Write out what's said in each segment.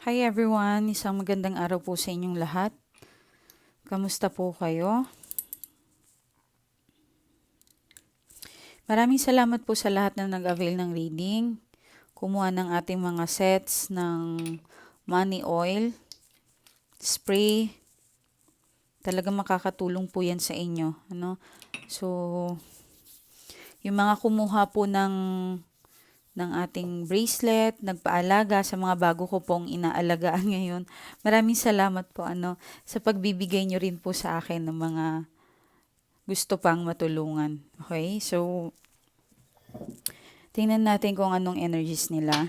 Hi everyone, isang magandang araw po sa inyong lahat. Kamusta po kayo? Maraming salamat po sa lahat na nag-avail ng reading. Kumuha ng ating mga sets ng money oil, spray. Talagang makakatulong po yan sa inyo. Ano? So, yung mga kumuha po ng ng ating bracelet, nagpaalaga sa mga bago ko pong inaalagaan ngayon. Maraming salamat po ano sa pagbibigay nyo rin po sa akin ng mga gusto pang matulungan. Okay? So, tingnan natin kung anong energies nila.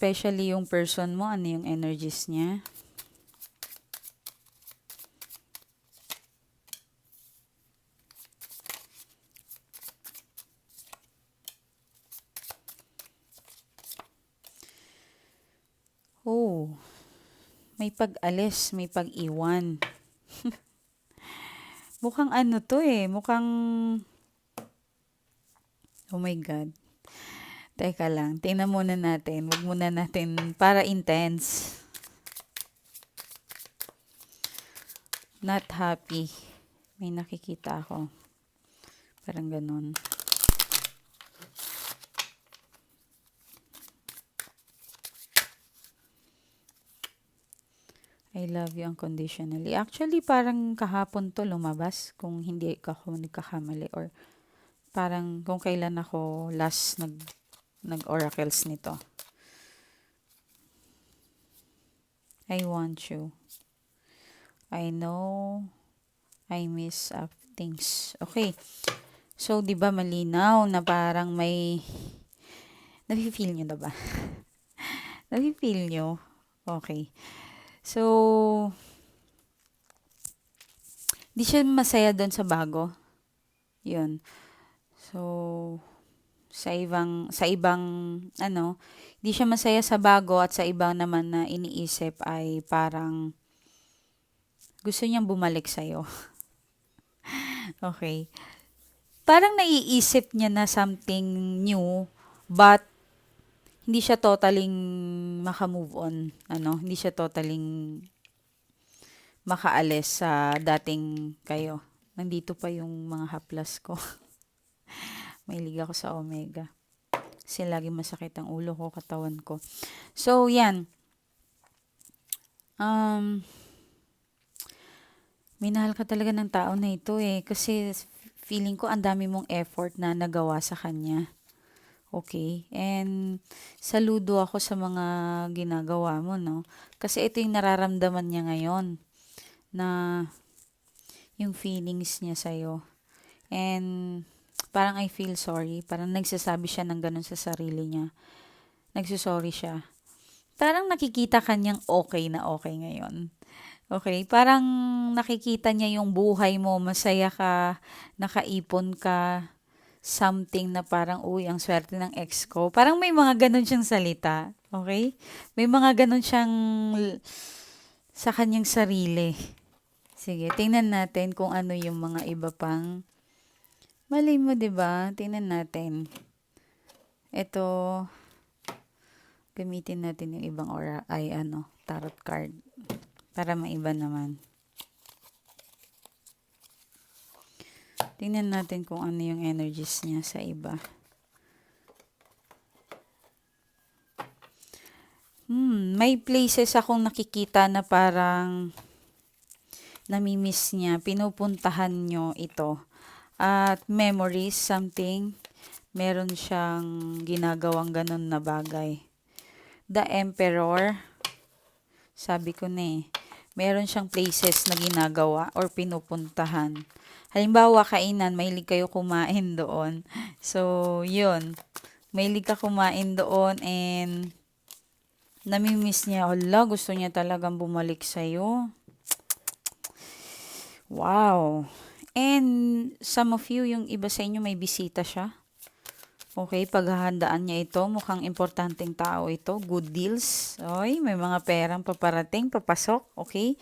Especially yung person mo, ano yung energies niya. Oh, may pag-alis, may pag-iwan. mukhang ano to eh, mukhang... Oh my God. Teka lang, tingnan muna natin. Huwag muna natin, para intense. Not happy. May nakikita ako. Parang ganun. I love you unconditionally. Actually, parang kahapon to lumabas kung hindi ako nagkakamali or parang kung kailan ako last nag nag-oracles nito. I want you. I know I miss up things. Okay. So, 'di ba malinaw na parang may nafi-feel niyo 'di ba? nafi-feel niyo? Okay. So, di siya masaya doon sa bago. Yun. So, sa ibang, sa ibang, ano, di siya masaya sa bago at sa ibang naman na iniisip ay parang gusto niyang bumalik sa'yo. okay. Parang naiisip niya na something new, but hindi siya totaling maka-move on, ano, hindi siya totaling makaalis sa dating kayo. Nandito pa yung mga haplas ko. May liga ko sa Omega. Kasi lagi masakit ang ulo ko, katawan ko. So, yan. Um, minahal ka talaga ng tao na ito eh. Kasi feeling ko ang dami mong effort na nagawa sa kanya. Okay? And saludo ako sa mga ginagawa mo, no? Kasi ito yung nararamdaman niya ngayon na yung feelings niya sa'yo. And parang I feel sorry. Parang nagsasabi siya ng ganun sa sarili niya. Nagsusorry siya. Parang nakikita kanyang okay na okay ngayon. Okay, parang nakikita niya yung buhay mo, masaya ka, nakaipon ka, something na parang, uy, ang swerte ng ex ko. Parang may mga ganun siyang salita. Okay? May mga ganun siyang sa kanyang sarili. Sige, tingnan natin kung ano yung mga iba pang malay mo, 'di ba? Tingnan natin. Ito gamitin natin yung ibang aura ay ano, tarot card para maiba naman. Tingnan natin kung ano yung energies niya sa iba. Hmm, may places akong nakikita na parang namimiss niya. Pinupuntahan nyo ito. At memories, something. Meron siyang ginagawang ganun na bagay. The Emperor. Sabi ko na eh. Meron siyang places na ginagawa or pinupuntahan Halimbawa, kainan, mahilig kayo kumain doon. So, yun. Mahilig ka kumain doon and namimiss niya. Hala, gusto niya talagang bumalik sa'yo. Wow. And some of you, yung iba sa inyo, may bisita siya. Okay, paghahandaan niya ito. Mukhang importanteng tao ito. Good deals. Oy, may mga perang paparating, papasok. Okay.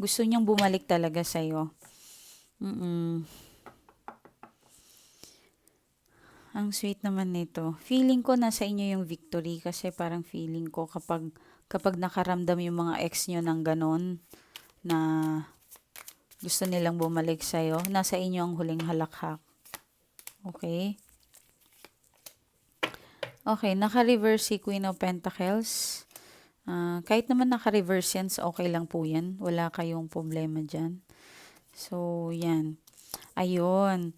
Gusto niyang bumalik talaga sa'yo. Mm-mm. Ang sweet naman nito. Feeling ko nasa inyo yung victory kasi parang feeling ko kapag kapag nakaramdam yung mga ex nyo ng ganon na gusto nilang bumalik sa'yo, nasa inyo ang huling halakhak. Okay? Okay, naka-reverse si Queen of Pentacles. Ah, kahit naman naka-reverse yan, so okay lang po yan. Wala kayong problema dyan. So, yan. Ayun.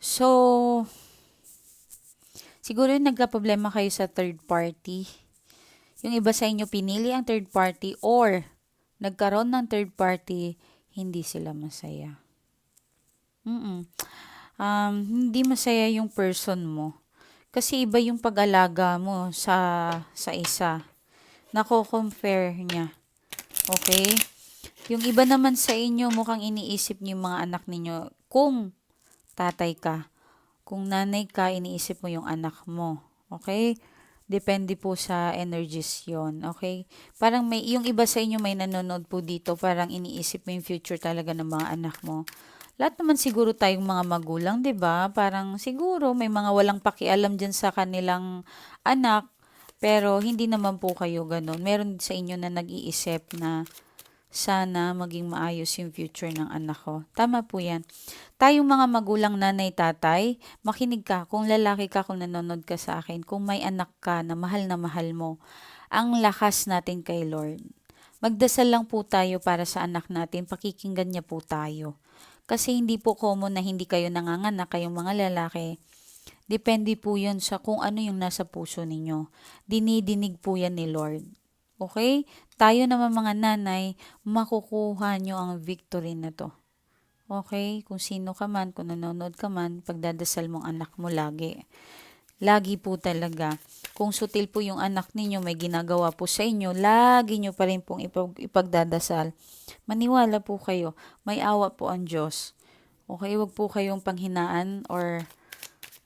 So, siguro yung nagka-problema kayo sa third party. Yung iba sa inyo pinili ang third party or nagkaroon ng third party, hindi sila masaya. Mm um, hindi masaya yung person mo. Kasi iba yung pag-alaga mo sa, sa isa. Nako-compare niya. Okay? Yung iba naman sa inyo, mukhang iniisip niyo yung mga anak ninyo. Kung tatay ka, kung nanay ka, iniisip mo yung anak mo. Okay? Depende po sa energies yon Okay? Parang may, yung iba sa inyo may nanonood po dito, parang iniisip mo yung future talaga ng mga anak mo. Lahat naman siguro tayong mga magulang, 'di ba? Parang siguro may mga walang pakialam diyan sa kanilang anak, pero hindi naman po kayo ganun. Meron sa inyo na nag-iisip na sana maging maayos yung future ng anak ko. Tama po yan. Tayong mga magulang nanay tatay, makinig ka. Kung lalaki ka, kung nanonood ka sa akin, kung may anak ka na mahal na mahal mo, ang lakas natin kay Lord. Magdasal lang po tayo para sa anak natin, pakikinggan niya po tayo. Kasi hindi po common na hindi kayo nanganganak, kayong mga lalaki. Depende po yun sa kung ano yung nasa puso ninyo. Dinidinig po yan ni Lord. Okay? Tayo naman mga nanay, makukuha nyo ang victory na to. Okay? Kung sino ka man, kung nanonood ka man, pagdadasal mong anak mo lagi. Lagi po talaga. Kung sutil po yung anak ninyo, may ginagawa po sa inyo, lagi nyo pa rin pong ipag- ipagdadasal. Maniwala po kayo. May awa po ang Diyos. Okay, wag po kayong panghinaan or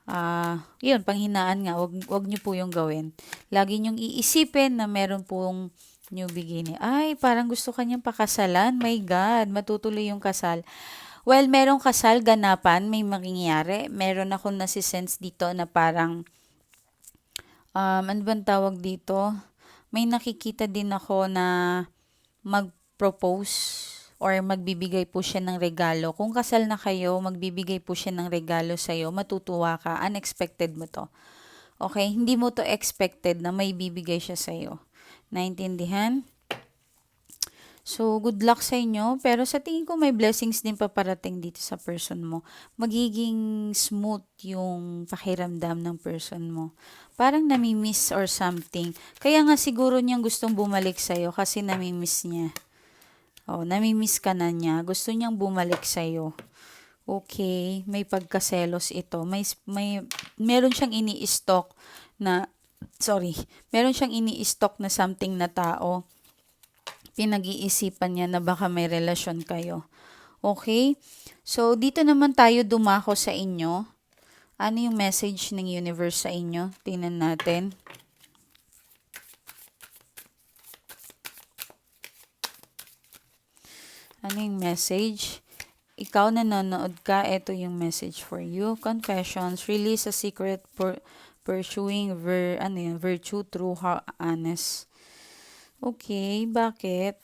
ah, uh, yun, panghinaan nga, wag, wag nyo po yung gawin. Lagi nyong iisipin na meron pong new beginning. Ay, parang gusto kanyang pakasalan. My God, matutuloy yung kasal. Well, merong kasal, ganapan, may mangyayari. Meron akong nasisense dito na parang, um, ano bang tawag dito? May nakikita din ako na mag-propose or magbibigay po siya ng regalo. Kung kasal na kayo, magbibigay po siya ng regalo sa'yo, matutuwa ka, unexpected mo to. Okay, hindi mo to expected na may bibigay siya sa'yo. Naintindihan? So, good luck sa inyo. Pero sa tingin ko may blessings din paparating dito sa person mo. Magiging smooth yung pakiramdam ng person mo. Parang namimiss or something. Kaya nga siguro niyang gustong bumalik sa'yo kasi namimiss niya. Oh, namimiss ka na niya. Gusto niyang bumalik sa'yo. Okay, may pagkaselos ito. May, may, meron siyang ini-stock na, sorry, meron siyang ini-stock na something na tao pinag-iisipan niya na baka may relasyon kayo. Okay? So, dito naman tayo dumako sa inyo. Ano yung message ng universe sa inyo? Tingnan natin. Ano yung message? Ikaw na nanonood ka, ito yung message for you. Confessions, release a secret, per, pursuing ver, ano yun, virtue through honest Okay, bakit?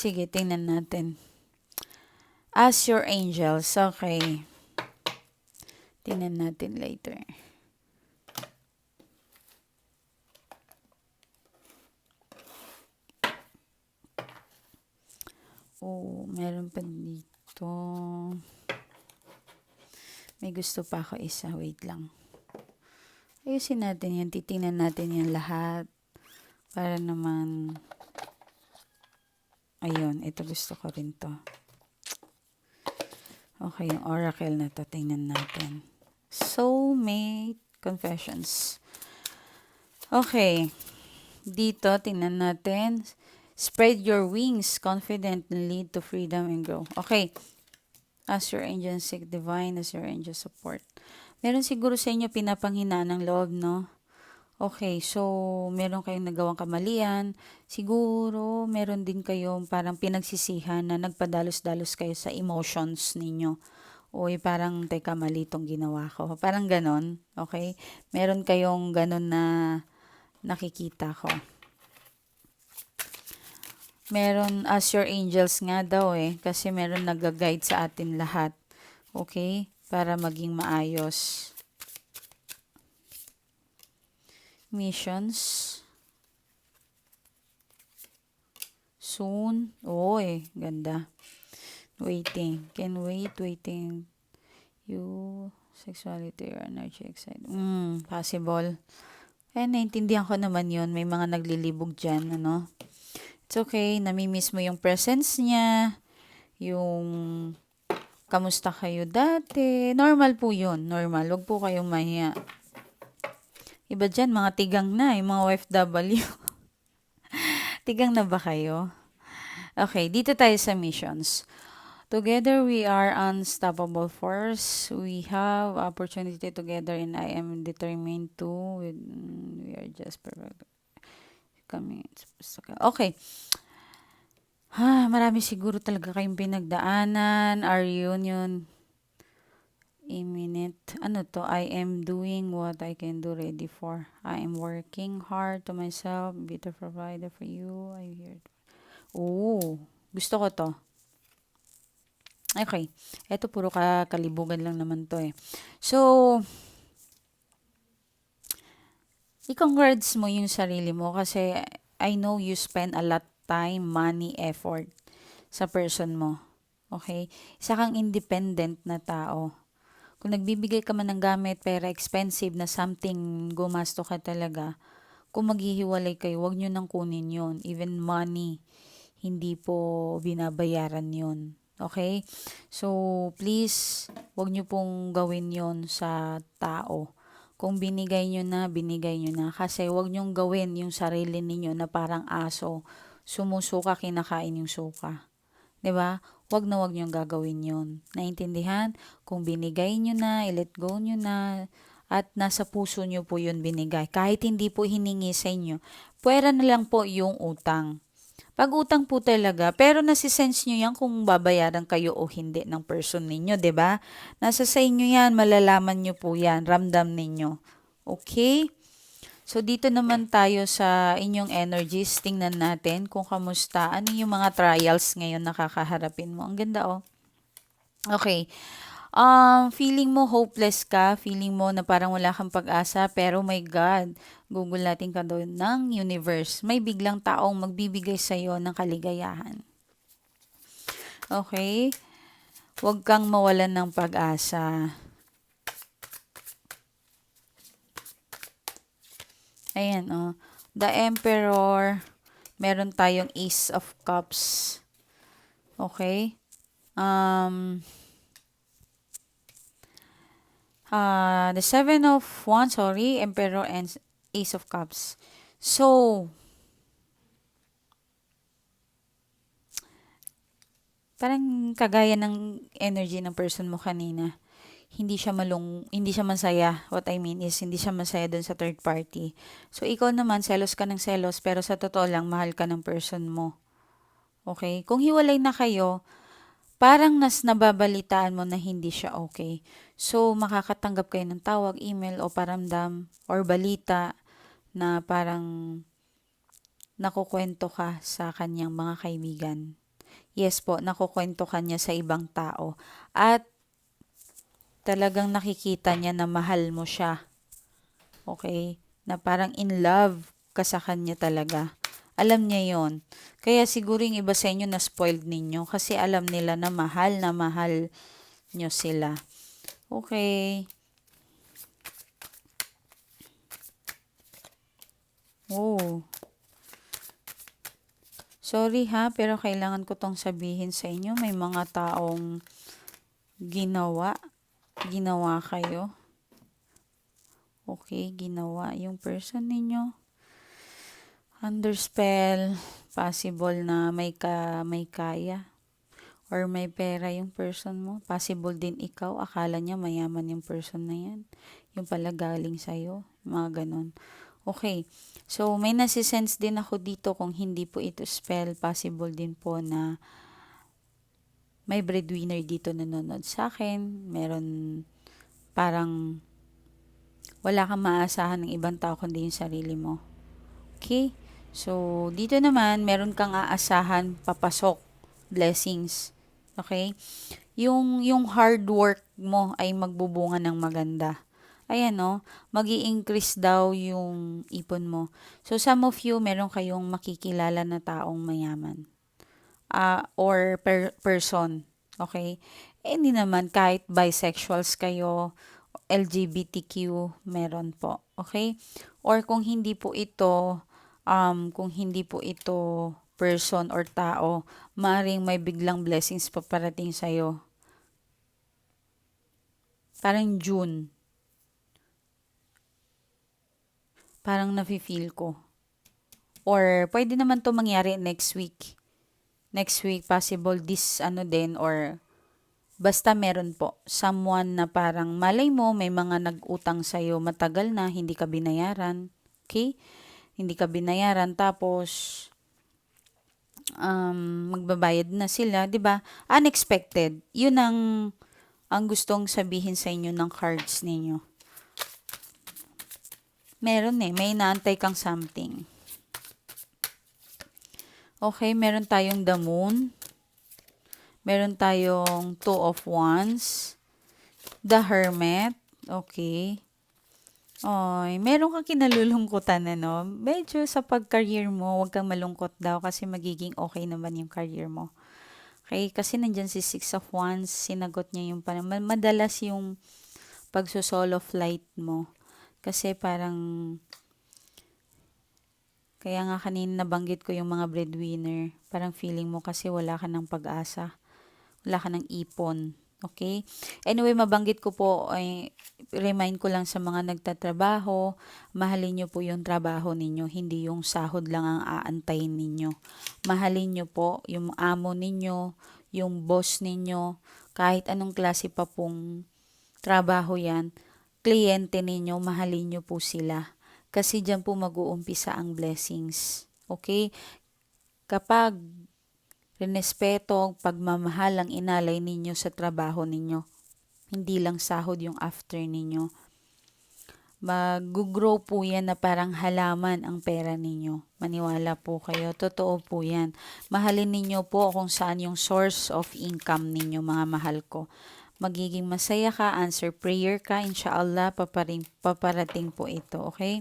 Sige, tingnan natin. Ask your angels. Okay. Tingnan natin later. Oh, meron pa dito. May gusto pa ako isa. Wait lang. Ayusin natin yan. Titingnan natin yan lahat. Para naman... Ayun, ito gusto ko rin to. Okay, yung oracle na to, tingnan natin. Soulmate Confessions. Okay. Dito, tingnan natin. Spread your wings confident and lead to freedom and grow. Okay. As your angel seek divine, as your angel support. Meron siguro sa inyo pinapanghinaan ng loob, no? Okay, so meron kayong nagawang kamalian. Siguro meron din kayong parang pinagsisihan na nagpadalos-dalos kayo sa emotions ninyo. Uy, parang teka mali tong ginawa ko. Parang ganon, okay? Meron kayong ganon na nakikita ko. Meron as your angels nga daw eh, kasi meron nag-guide sa atin lahat. Okay? Para maging maayos. Missions. Soon. Oy, ganda. Waiting. Can wait, waiting. You, sexuality or energy excited. Mm, possible. Eh, naintindihan ko naman yon May mga naglilibog dyan, ano. It's okay. Namimiss mo yung presence niya. Yung kamusta kayo dati. Normal po yun. Normal. Huwag po kayong mahiya. Iba dyan, mga tigang na, yung mga OFW. tigang na ba kayo? Okay, dito tayo sa missions. Together we are unstoppable force. We have opportunity together and I am determined to. We are just perfect. Kami. Okay. Ha, marami siguro talaga kayong pinagdaanan. Our union imminent. Ano to? I am doing what I can do ready for. I am working hard to myself, be the provider for you. I hear. Oh, gusto ko to. Okay. Ito puro ka kalibugan lang naman to eh. So, i-congrats mo yung sarili mo kasi I know you spend a lot time, money, effort sa person mo. Okay? Isa kang independent na tao. Kung nagbibigay ka man ng gamit, pera, expensive na something, gumasto ka talaga, kung maghihiwalay kayo, wag nyo nang kunin yon Even money, hindi po binabayaran yon Okay? So, please, wag nyo pong gawin yon sa tao. Kung binigay nyo na, binigay nyo na. Kasi wag nyo gawin yung sarili ninyo na parang aso. Sumusuka, kinakain yung suka. 'di ba? Wag na wag niyo gagawin 'yon. Naintindihan? Kung binigay niyo na, i-let go niyo na at nasa puso niyo po 'yun binigay. Kahit hindi po hiningi sa inyo, pwera na lang po yung utang. Pag utang po talaga, pero nasisense nyo yan kung babayaran kayo o hindi ng person ninyo, ba? Nasa sa inyo yan, malalaman nyo po yan, ramdam ninyo. Okay? So, dito naman tayo sa inyong energies. Tingnan natin kung kamusta. Ano yung mga trials ngayon na kakaharapin mo. Ang ganda, oh. Okay. Um, feeling mo hopeless ka, feeling mo na parang wala kang pag-asa, pero my God, Google natin ka doon ng universe. May biglang taong magbibigay sa iyo ng kaligayahan. Okay? Huwag kang mawalan ng pag-asa. Ayan, oh. The Emperor. Meron tayong Ace of Cups. Okay? Um, uh, the Seven of Wands, sorry, Emperor and Ace of Cups. So, parang kagaya ng energy ng person mo kanina hindi siya malung, hindi siya masaya. What I mean is, hindi siya masaya dun sa third party. So, ikaw naman, selos ka ng selos, pero sa totoo lang, mahal ka ng person mo. Okay? Kung hiwalay na kayo, parang nas nababalitaan mo na hindi siya okay. So, makakatanggap kayo ng tawag, email, o paramdam, or balita na parang nakukwento ka sa kanyang mga kaibigan. Yes po, nakukwento ka niya sa ibang tao. At talagang nakikita niya na mahal mo siya. Okay? Na parang in love ka sa kanya talaga. Alam niya yon. Kaya siguro yung iba sa inyo na spoiled ninyo kasi alam nila na mahal na mahal nyo sila. Okay. Oh. Sorry ha, pero kailangan ko tong sabihin sa inyo. May mga taong ginawa ginawa kayo. Okay, ginawa yung person ninyo. Under spell, possible na may ka may kaya or may pera yung person mo. Possible din ikaw, akala niya mayaman yung person na yan. Yung pala galing sa'yo, mga ganon. Okay, so may nasisense din ako dito kung hindi po ito spell, possible din po na may breadwinner dito nanonood sa akin. Meron parang wala kang maasahan ng ibang tao kundi yung sarili mo. Okay? So, dito naman, meron kang aasahan papasok, blessings. Okay? Yung, yung hard work mo ay magbubunga ng maganda. Ayan no, mag increase daw yung ipon mo. So, some of you, meron kayong makikilala na taong mayaman. Uh, or per- person. Okay? Eh, hindi naman, kahit bisexuals kayo, LGBTQ, meron po. Okay? Or kung hindi po ito, um, kung hindi po ito person or tao, maring may biglang blessings paparating sa'yo. Parang June. Parang nafe-feel ko. Or pwede naman to mangyari next week. Next week, possible this ano din or basta meron po someone na parang malay mo may mga nag-utang sa'yo matagal na hindi ka binayaran. Okay? Hindi ka binayaran tapos um, magbabayad na sila, 'di ba? Unexpected. 'Yun ang ang gustong sabihin sa inyo ng cards ninyo. Meron eh, may naantay kang something. Okay, meron tayong the moon. Meron tayong two of wands. The hermit. Okay. Oy, meron kang kinalulungkutan ano. Medyo sa pag-career mo, huwag kang malungkot daw kasi magiging okay naman yung career mo. Okay, kasi nandyan si Six of Wands, sinagot niya yung parang madalas yung pagso-solo flight mo. Kasi parang kaya nga kanina nabanggit ko yung mga breadwinner. Parang feeling mo kasi wala ka ng pag-asa. Wala ka ng ipon. Okay? Anyway, mabanggit ko po, ay, remind ko lang sa mga nagtatrabaho, mahalin nyo po yung trabaho ninyo, hindi yung sahod lang ang aantayin ninyo. Mahalin nyo po yung amo ninyo, yung boss ninyo, kahit anong klase pa pong trabaho yan, kliyente ninyo, mahalin nyo po sila. Kasi dyan po mag-uumpisa ang blessings. Okay? Kapag rinespeto, pagmamahal ang inalay ninyo sa trabaho ninyo, hindi lang sahod yung after ninyo, mag-grow po yan na parang halaman ang pera ninyo. Maniwala po kayo. Totoo po yan. Mahalin ninyo po kung saan yung source of income ninyo, mga mahal ko magiging masaya ka, answer prayer ka, inshallah, paparing, paparating po ito, okay?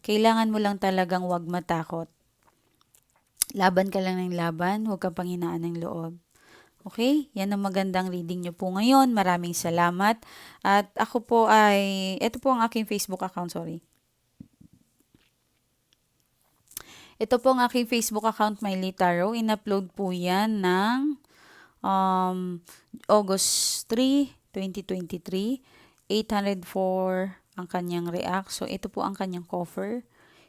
Kailangan mo lang talagang wag matakot. Laban ka lang ng laban, huwag kang panghinaan ng loob. Okay? Yan ang magandang reading nyo po ngayon. Maraming salamat. At ako po ay, ito po ang aking Facebook account, sorry. Ito po ang aking Facebook account, Miley Tarot. In-upload po yan ng um, August 3, 2023. 804 ang kanyang react. So, ito po ang kanyang cover.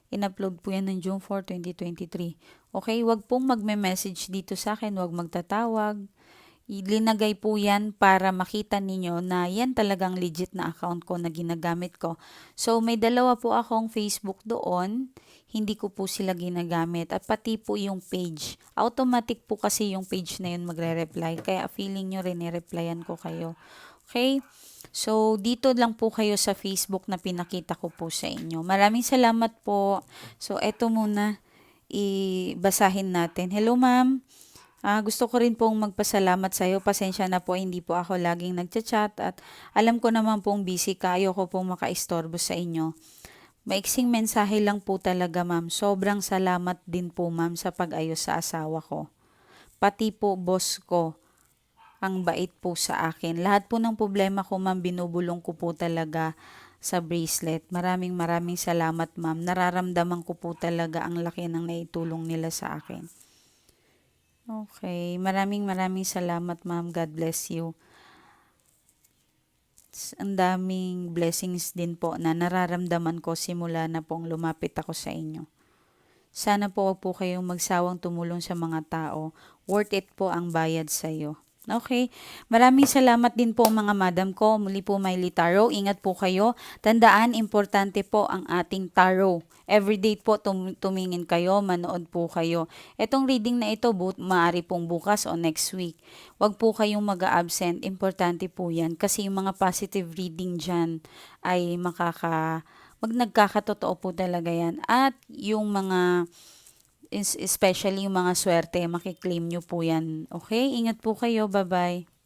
In-upload po yan ng June 4, 2023. Okay, wag pong magme-message dito sa akin, wag magtatawag. Ilinagay po yan para makita ninyo na yan talagang legit na account ko na ginagamit ko. So, may dalawa po akong Facebook doon hindi ko po sila ginagamit. At pati po yung page. Automatic po kasi yung page na yun magre-reply. Kaya feeling nyo rin replyan ko kayo. Okay? So, dito lang po kayo sa Facebook na pinakita ko po sa inyo. Maraming salamat po. So, eto muna. Ibasahin natin. Hello, ma'am. Uh, gusto ko rin pong magpasalamat sa iyo. Pasensya na po, hindi po ako laging nagchat-chat at alam ko naman pong busy ka. Ayoko pong makaistorbo sa inyo. Maiksing mensahe lang po talaga ma'am. Sobrang salamat din po ma'am sa pag-ayos sa asawa ko. Pati po boss ko, ang bait po sa akin. Lahat po ng problema ko ma'am, binubulong ko po talaga sa bracelet. Maraming maraming salamat ma'am. Nararamdaman ko po talaga ang laki ng naitulong nila sa akin. Okay, maraming maraming salamat ma'am. God bless you ang daming blessings din po na nararamdaman ko simula na pong lumapit ako sa inyo. Sana po po kayong magsawang tumulong sa mga tao. Worth it po ang bayad sa iyo. Okay. Maraming salamat din po mga madam ko. Muli po Miley Tarot. Ingat po kayo. Tandaan, importante po ang ating tarot. Everyday po tum- tumingin kayo, manood po kayo. Etong reading na ito, bu- maaari pong bukas o next week. Huwag po kayong mag-absent. Importante po yan. Kasi yung mga positive reading dyan ay makaka... Mag nagkakatotoo po talaga yan. At yung mga especially yung mga swerte, makiklaim nyo po yan. Okay? Ingat po kayo. Bye-bye.